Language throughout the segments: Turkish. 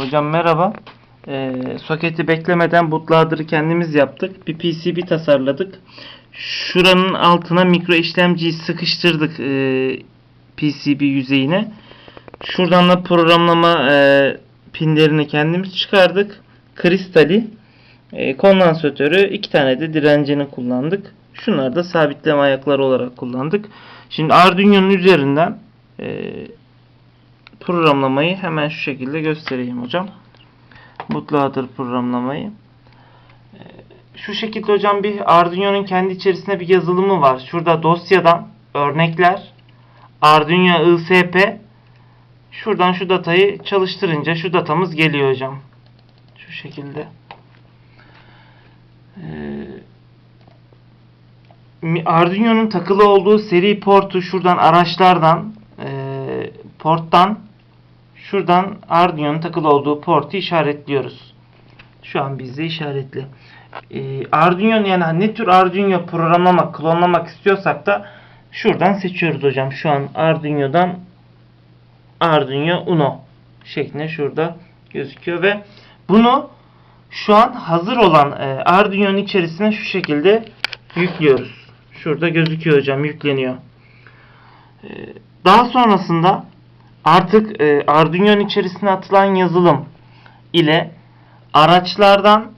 Hocam merhaba. Ee, soketi beklemeden bootloader'ı kendimiz yaptık. Bir PCB tasarladık. Şuranın altına mikro işlemciyi sıkıştırdık ee, PCB yüzeyine. Şuradan da programlama ee, pinlerini kendimiz çıkardık. Kristali, ee, kondansatörü, iki tane de direncini kullandık. Şunları da sabitleme ayakları olarak kullandık. Şimdi Arduino'nun üzerinden ee, programlamayı hemen şu şekilde göstereyim hocam. Bootloader programlamayı. Ee, Şu şekilde hocam bir Arduino'nun kendi içerisinde bir yazılımı var. Şurada dosyadan örnekler Arduino ISP şuradan şu datayı çalıştırınca şu datamız geliyor hocam. Şu şekilde. Ee, Arduino'nun takılı olduğu seri portu şuradan araçlardan eee, porttan şuradan Arduino'nun takılı olduğu portu işaretliyoruz. Şu an bizde işaretli. Eee Arduino yani ne tür Arduino programlamak, klonlamak istiyorsak da şuradan seçiyoruz hocam. Şu an Arduino'dan Arduino Uno şeklinde şurada gözüküyor ve bunu şu an hazır olan e, Arduino'nun içerisine şu şekilde yüklüyoruz. Şurada gözüküyor hocam yükleniyor. E, daha sonrasında artık e, Arduino'nun içerisine atılan yazılım ile araçlardan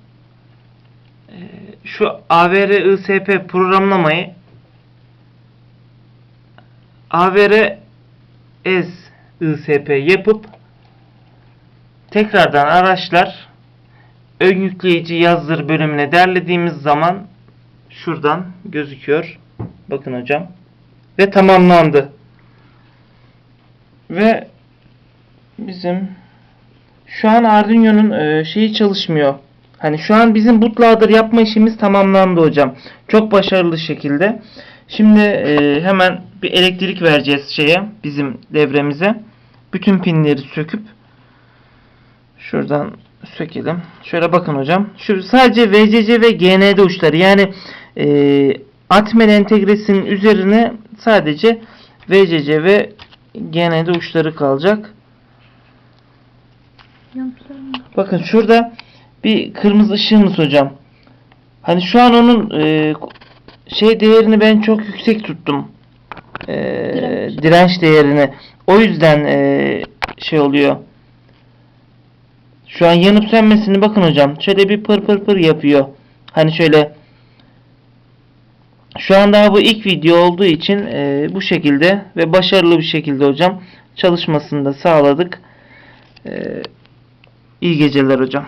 e, şu AVR ISP programlamayı AVR ez ISP yapıp tekrardan araçlar ön yükleyici yazdır bölümüne derlediğimiz zaman şuradan gözüküyor. Bakın hocam. Ve tamamlandı. Ve bizim şu an Arduino'nun e, şeyi çalışmıyor. Hani şu an bizim bootloader yapma işimiz tamamlandı hocam. Çok başarılı şekilde. Şimdi e, hemen bir elektrik vereceğiz şeye bizim devremize. Bütün pinleri söküp şuradan sökelim. Şöyle bakın hocam. Şu sadece VCC ve GND uçları yani e, Atmel entegresinin üzerine sadece VCC ve GND uçları kalacak. Bakın şurada bir kırmızı ışığımız hocam. Hani şu an onun e, şey değerini ben çok yüksek tuttum. E, Direnç. direnç değerini. O yüzden e, şey oluyor. Şu an yanıp sönmesini bakın hocam. Şöyle bir pır pır pır yapıyor. Hani şöyle şu an daha bu ilk video olduğu için e, bu şekilde ve başarılı bir şekilde hocam çalışmasını da sağladık. E, iyi geceler hocam.